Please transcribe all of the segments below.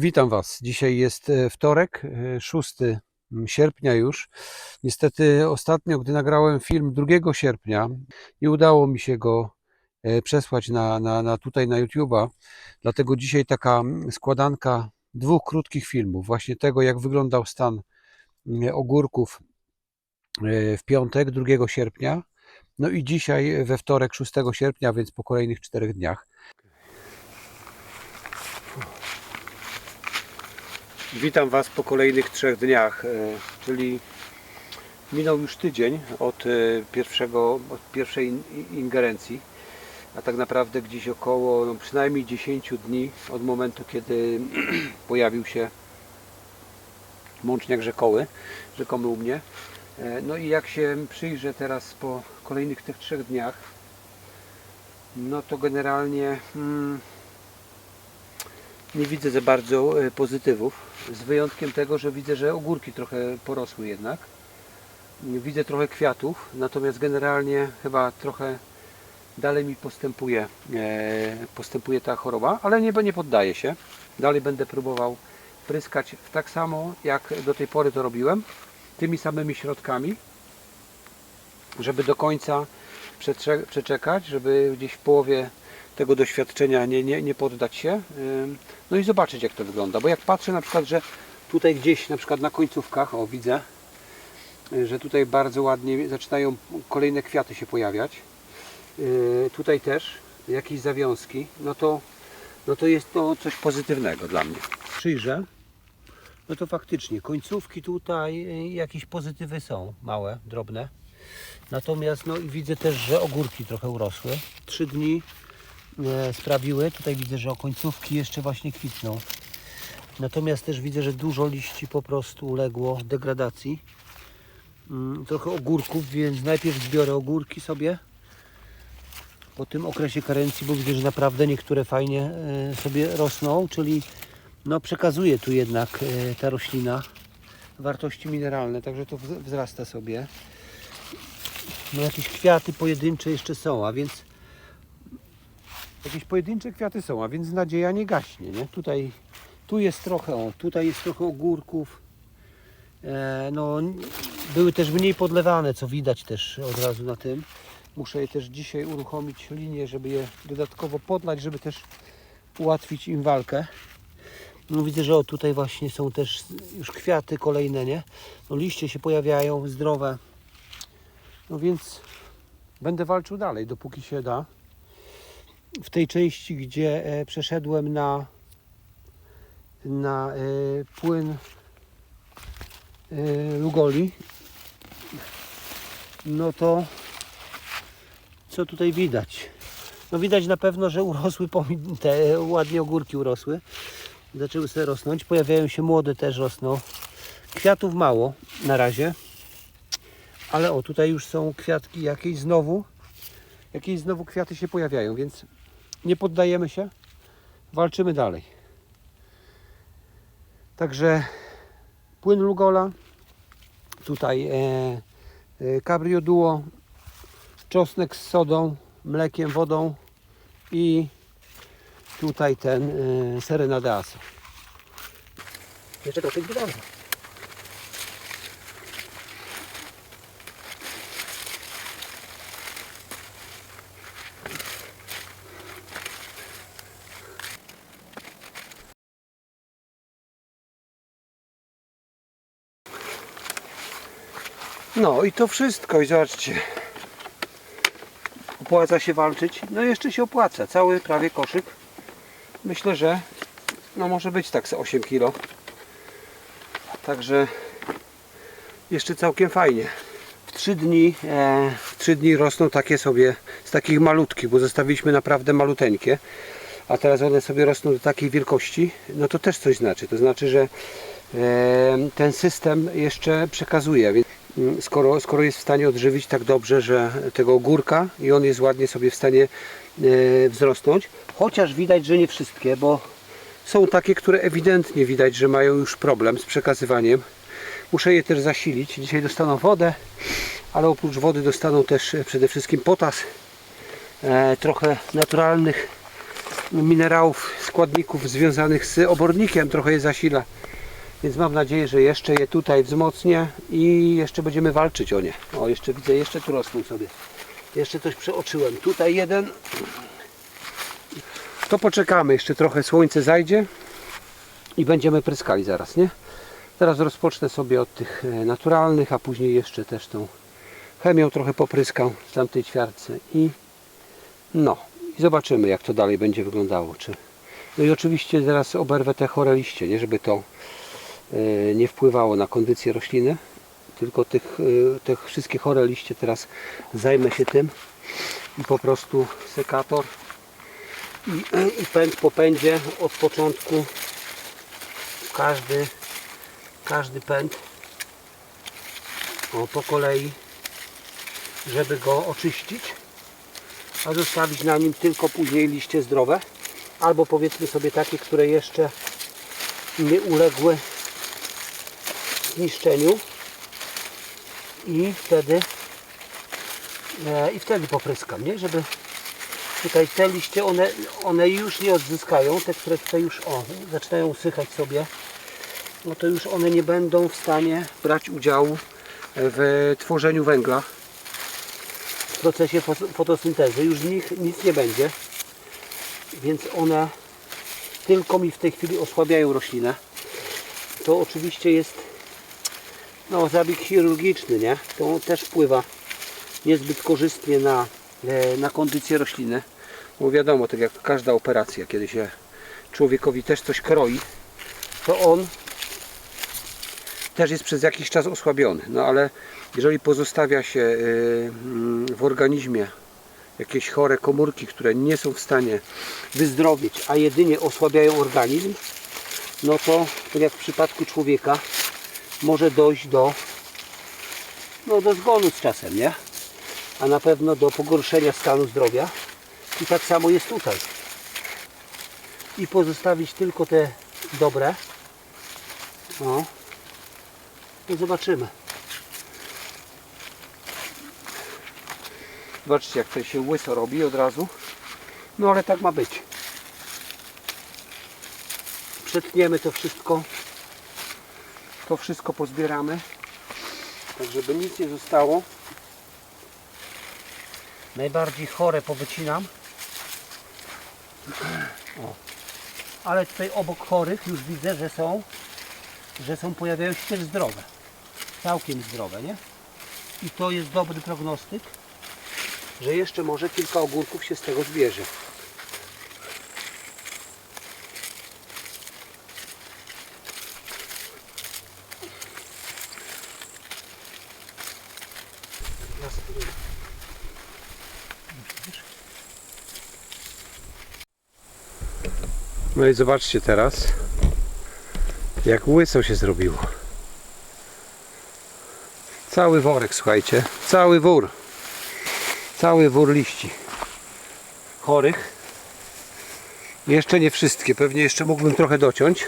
Witam Was. Dzisiaj jest e, wtorek, e, 6 sierpnia już. Niestety ostatnio, gdy nagrałem film 2 sierpnia, nie udało mi się go e, przesłać na, na, na tutaj na YouTube'a. Dlatego dzisiaj taka składanka dwóch krótkich filmów. Właśnie tego, jak wyglądał stan mm, ogórków w piątek, 2 sierpnia. No i dzisiaj we wtorek, 6 sierpnia, więc po kolejnych czterech dniach. Witam Was po kolejnych trzech dniach, e, czyli minął już tydzień od, e, pierwszego, od pierwszej in- ingerencji, a tak naprawdę gdzieś około no przynajmniej 10 dni od momentu, kiedy pojawił się mączniak rzekoły, rzekomy u mnie. E, No i jak się przyjrzę teraz po kolejnych tych trzech dniach, no to generalnie mm, nie widzę za bardzo e, pozytywów, z wyjątkiem tego, że widzę, że ogórki trochę porosły jednak. Widzę trochę kwiatów, natomiast generalnie chyba trochę dalej mi postępuje, e, postępuje ta choroba, ale nie, nie poddaję się. Dalej będę próbował pryskać tak samo, jak do tej pory to robiłem, tymi samymi środkami, żeby do końca przecze- przeczekać, żeby gdzieś w połowie tego doświadczenia nie, nie, nie poddać się. No i zobaczyć jak to wygląda. Bo jak patrzę na przykład, że tutaj gdzieś na przykład na końcówkach, o widzę, y, że tutaj bardzo ładnie zaczynają kolejne kwiaty się pojawiać. Yy, Tutaj też jakieś zawiązki, no to, no to jest to coś pozytywnego dla mnie. Przyjrzę, no to faktycznie końcówki tutaj y, jakieś pozytywy są, małe, drobne. Natomiast no i widzę też, że ogórki trochę urosły. Trzy dni sprawiły. Tutaj widzę, że o końcówki jeszcze właśnie kwitną. Natomiast też widzę, że dużo liści po prostu uległo degradacji. Mm, Trochę ogórków, więc najpierw zbiorę ogórki sobie po tym okresie karencji, bo widzę, że naprawdę niektóre fajnie e, sobie rosną, czyli no przekazuje tu jednak e, ta roślina wartości mineralne, także to wz- wzrasta sobie. No jakieś kwiaty pojedyncze jeszcze są, a więc jakieś pojedyncze kwiaty są, a więc nadzieja nie gaśnie, nie? Tutaj, tu jest trochę, o, tutaj jest trochę ogórków. E, no, były też mniej podlewane, co widać też od razu na tym. Muszę je też dzisiaj uruchomić linię, żeby je dodatkowo podlać, żeby też ułatwić im walkę. No widzę, że o tutaj właśnie są też już kwiaty kolejne, nie? No liście się pojawiają, zdrowe. No więc będę walczył dalej, dopóki się da. W tej części, gdzie e, przeszedłem na, na e, płyn e, Lugoli, no to co tutaj widać? No widać na pewno, że urosły te ładnie ogórki urosły. Zaczęły sobie rosnąć. Pojawiają się młode też rosną. Kwiatów mało na razie. Ale o, tutaj już są kwiatki jakieś znowu. Jakieś znowu kwiaty się pojawiają, więc nie poddajemy się. Walczymy dalej. Także płyn Lugola. Tutaj e, e, Cabrio Duo. Czosnek z sodą, mlekiem, wodą i tutaj ten e, Serena de Aso. Jeszcze troszkę dodamy. No i to wszystko i zobaczcie. Opłaca się walczyć? No jeszcze się opłaca. Cały prawie koszyk. Myślę, że no może być tak z 8 kg. Także jeszcze całkiem fajnie. W 3 dni, e, w 3 dni rosną takie sobie z takich malutkich, bo zostawiliśmy naprawdę maluteńkie. A teraz one sobie rosną do takiej wielkości, no to też coś znaczy. To znaczy, że e, ten system jeszcze przekazuje. Więc skoro, skoro jest w stanie odżywić tak dobrze, że tego ogórka i on jest ładnie sobie w stanie e, wzrosnąć, chociaż widać, że nie wszystkie, bo są takie, które ewidentnie widać, że mają już problem z przekazywaniem. Muszę je też zasilić. Dzisiaj dostaną wodę, ale oprócz wody dostaną też e, przede wszystkim potas, e, trochę naturalnych minerałów składników związanych z obornikiem, trochę je zasila. Więc mam nadzieję, że jeszcze je tutaj wzmocnię i jeszcze będziemy walczyć o nie. O, jeszcze widzę, jeszcze tu rosną sobie. Jeszcze coś przeoczyłem. Tutaj jeden. To poczekamy, jeszcze trochę słońce zajdzie i będziemy pryskali zaraz, nie? Teraz rozpocznę sobie od tych e, naturalnych, a później jeszcze też tą chemią trochę popryskam w tamtej ćwiartce i no i zobaczymy jak to dalej będzie wyglądało. Czy... No i oczywiście teraz oberwę te chore liście, nie żeby to nie wpływało na kondycję rośliny, tylko tych, e, tych wszystkie chore liście teraz zajmę się tym i po prostu sekator i, i pęd po pędzie od początku każdy każdy pęd. O, po kolei żeby go oczyścić a zostawić na nim tylko później liście zdrowe albo powiedzmy sobie takie, które jeszcze nie uległy zniszczeniu i wtedy e, i wtedy popryskam, nie? Żeby tutaj te liście, one, one już nie odzyskają, te, które tutaj już o, zaczynają usychać sobie, no to już one nie będą w stanie brać udziału w tworzeniu węgla w procesie fotosyntezy. Już z nich nic nie będzie, więc one tylko mi w tej chwili osłabiają roślinę. To oczywiście jest no, zabieg chirurgiczny, nie? To też wpływa niezbyt korzystnie na, e, na kondycję rośliny. Bo wiadomo, tak jak każda operacja, kiedy się człowiekowi też coś kroi, to on też jest przez jakiś czas osłabiony. No ale jeżeli pozostawia się y, mm, w organizmie jakieś chore komórki, które nie są w stanie wyzdrowieć, a jedynie osłabiają organizm, no to tak jak w przypadku człowieka może dojść do, no, do zgonu z czasem, nie? A na pewno do pogorszenia stanu zdrowia. I tak samo jest tutaj. I pozostawić tylko te dobre. No. I zobaczymy. Zobaczcie jak to się łyso robi od razu. No ale tak ma być. Przetniemy to wszystko. To wszystko pozbieramy. Tak żeby nic nie zostało. Najbardziej chore powycinam. O. Ale tutaj obok chorych już widzę, że są że są pojawiają się też zdrowe. Całkiem zdrowe, nie? I to jest dobry prognostyk, że jeszcze może kilka ogórków się z tego zbierze. No i zobaczcie teraz, jak łyso się zrobiło. Cały worek, słuchajcie. Cały wór. Cały wór liści. Chorych. Jeszcze nie wszystkie. Pewnie jeszcze mógłbym trochę dociąć.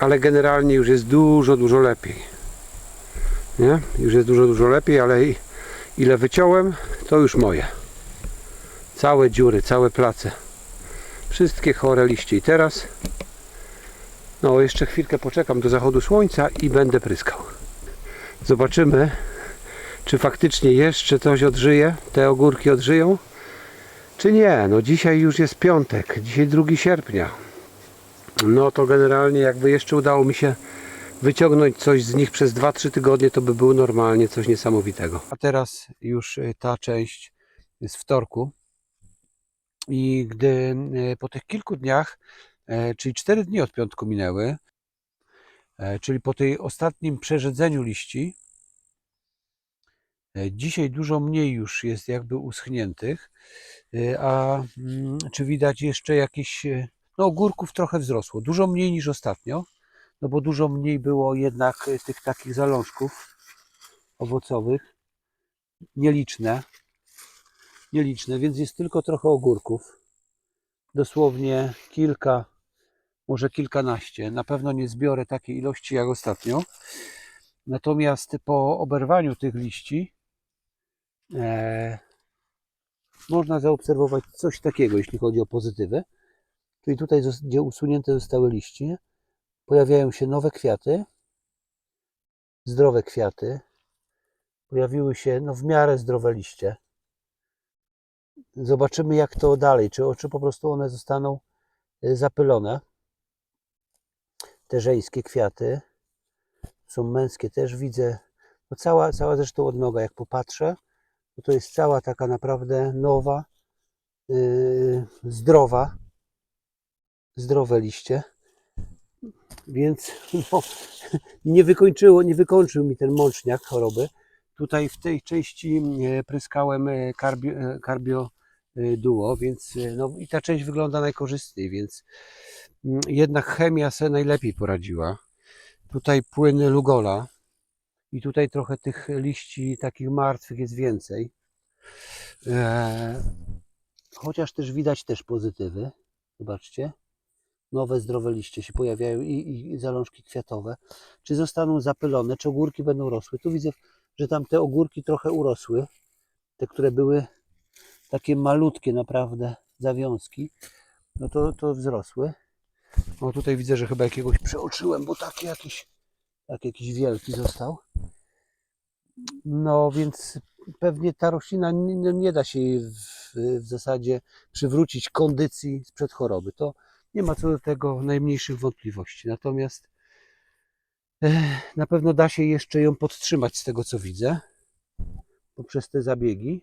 Ale generalnie już jest dużo, dużo lepiej. Nie? Już jest dużo, dużo lepiej, ale ile wyciąłem, to już moje. Całe dziury, całe place. Wszystkie chore liście. I teraz no, jeszcze chwilkę poczekam do zachodu słońca i będę pryskał. Zobaczymy, czy faktycznie jeszcze coś odżyje, te ogórki odżyją, czy nie. No dzisiaj już jest piątek, dzisiaj 2 sierpnia. No to generalnie jakby jeszcze udało mi się wyciągnąć coś z nich przez 2-3 tygodnie, to by było normalnie coś niesamowitego. A teraz już y, ta część z wtorku. I gdy y, po tych kilku dniach E, czyli 4 dni od piątku minęły, e, czyli po tej ostatnim przerzedzeniu liści. e, Dzisiaj dużo mniej już jest jakby uschniętych, e, a mm, czy widać jeszcze jakieś, e, no ogórków trochę wzrosło, dużo mniej niż ostatnio, no bo dużo mniej było jednak e, tych takich zalążków owocowych, nieliczne, nieliczne, więc jest tylko trochę ogórków, dosłownie kilka, może kilkanaście. Na pewno nie zbiorę takiej ilości jak ostatnio. Natomiast po oberwaniu tych liści e, można zaobserwować coś takiego, jeśli chodzi o pozytywy. czyli tutaj, gdzie usunięte zostały liście, pojawiają się nowe kwiaty, zdrowe kwiaty, pojawiły się no, w miarę zdrowe liście. Zobaczymy, jak to dalej, czy, czy po prostu one zostaną y, zapylone. Te żeńskie kwiaty są męskie, też widzę. No cała, cała zresztą odnoga, jak popatrzę, to, to jest cała taka naprawdę nowa, yy, zdrowa, zdrowe liście. Więc no, nie wykończyło, nie wykończył mi ten mączniak choroby. Tutaj w tej części e, pryskałem Carbio, e, e, Duo, więc no, i ta część wygląda najkorzystniej, więc mm, jednak chemia se najlepiej poradziła. Tutaj płyn Lugola i tutaj trochę tych liści takich martwych jest więcej. Chociaż też widać też pozytywy. Zobaczcie. Nowe, zdrowe liście się pojawiają i, i zalążki kwiatowe. Czy zostaną zapylone, czy ogórki będą rosły. Tu widzę, że tam te ogórki trochę urosły. Te, które były takie malutkie naprawdę zawiązki, no to, to wzrosły. O tutaj widzę, że chyba jakiegoś przeoczyłem, bo taki jakiś, tak jakiś wielki został. No więc pewnie ta roślina nie, no nie da się jej w, w zasadzie przywrócić kondycji sprzed choroby. To nie ma co do tego najmniejszych wątpliwości. Natomiast na pewno da się jeszcze ją podtrzymać z tego co widzę poprzez te zabiegi.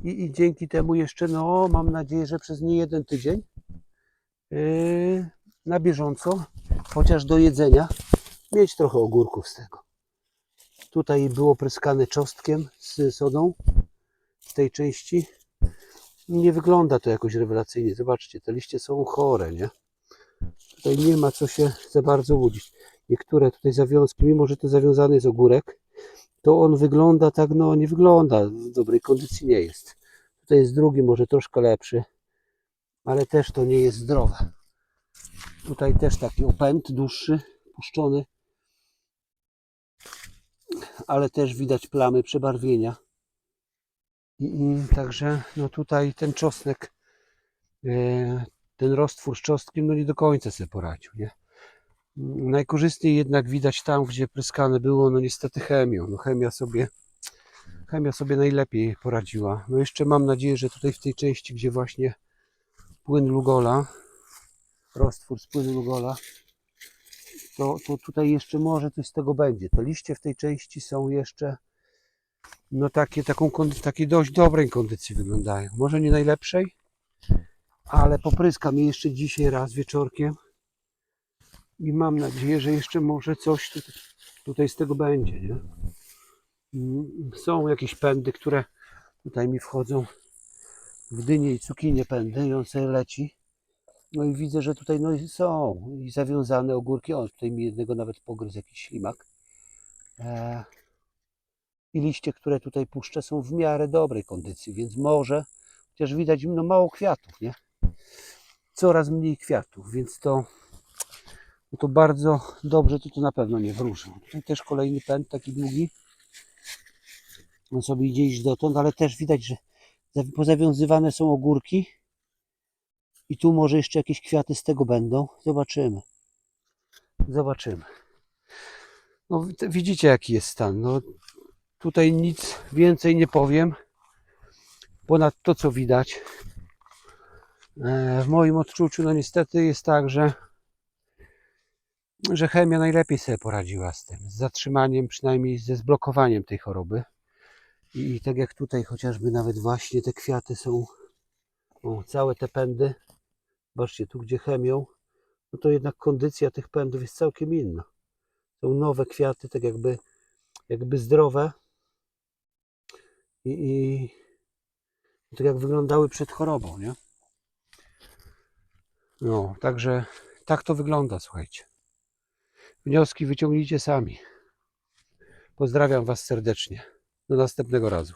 I, i dzięki temu jeszcze, no mam nadzieję, że przez nie jeden tydzień yy, na bieżąco, chociaż do jedzenia, mieć trochę ogórków z tego. Tutaj było pryskane czosnkiem z sodą w tej części. Nie wygląda to jakoś rewelacyjnie. Zobaczcie, te liście są chore, nie? Tutaj nie ma co się za bardzo łudzić. Niektóre tutaj zawiązki, mimo że to zawiązany jest ogórek, to on wygląda tak, no nie wygląda, w dobrej kondycji nie jest. Tutaj jest drugi, może troszkę lepszy, ale też to nie jest zdrowe. Tutaj też taki opęd dłuższy, puszczony, ale też widać plamy przebarwienia. I, i także no tutaj ten czosnek, e, ten roztwór z czosnkiem, no nie do końca sobie poradził, nie? Najkorzystniej jednak widać tam, gdzie pryskane było, no niestety chemią. No chemia sobie, chemia sobie najlepiej poradziła. No jeszcze mam nadzieję, że tutaj w tej części, gdzie właśnie płyn Lugola, roztwór z płynu Lugola, to, to tutaj jeszcze może coś z tego będzie. Te liście w tej części są jeszcze no takie, taką, takiej dość dobrej kondycji wyglądają. Może nie najlepszej, ale popryskam je jeszcze dzisiaj raz wieczorkiem i mam nadzieję, że jeszcze może coś tu- tutaj z tego będzie. Nie? Mm, Są jakieś pędy, które tutaj mi wchodzą w dynie i cukinie pędy i on sobie leci. No i widzę, że tutaj no są i zawiązane ogórki. O, tutaj mi jednego nawet pogryzł jakiś ślimak. E, I liście, które tutaj puszczę są w miarę dobrej kondycji, więc może, chociaż widać no mało kwiatów, nie? Coraz mniej kwiatów, więc to no to bardzo dobrze, to to na pewno nie wróży. Tutaj też kolejny pęd taki długi. On sobie idzie iść dotąd, ale też widać, że za- pozawiązywane są ogórki. I tu może jeszcze jakieś kwiaty z tego będą. Zobaczymy. Zobaczymy. No wi- widzicie jaki jest stan. No, tutaj nic więcej nie powiem. Ponad to co widać. E, W moim odczuciu no niestety jest tak, że że chemia najlepiej sobie poradziła z tym, z zatrzymaniem, przynajmniej ze zblokowaniem tej choroby. I, tak jak tutaj chociażby nawet właśnie te kwiaty są, o, całe te pędy, zobaczcie, tu gdzie chemią, no to jednak kondycja tych pędów jest całkiem inna. Są nowe kwiaty, tak jakby, jakby zdrowe i, i tak jak wyglądały przed chorobą, nie? No, także tak to wygląda, słuchajcie. Wnioski wyciągnijcie sami. Pozdrawiam Was serdecznie. Do następnego razu.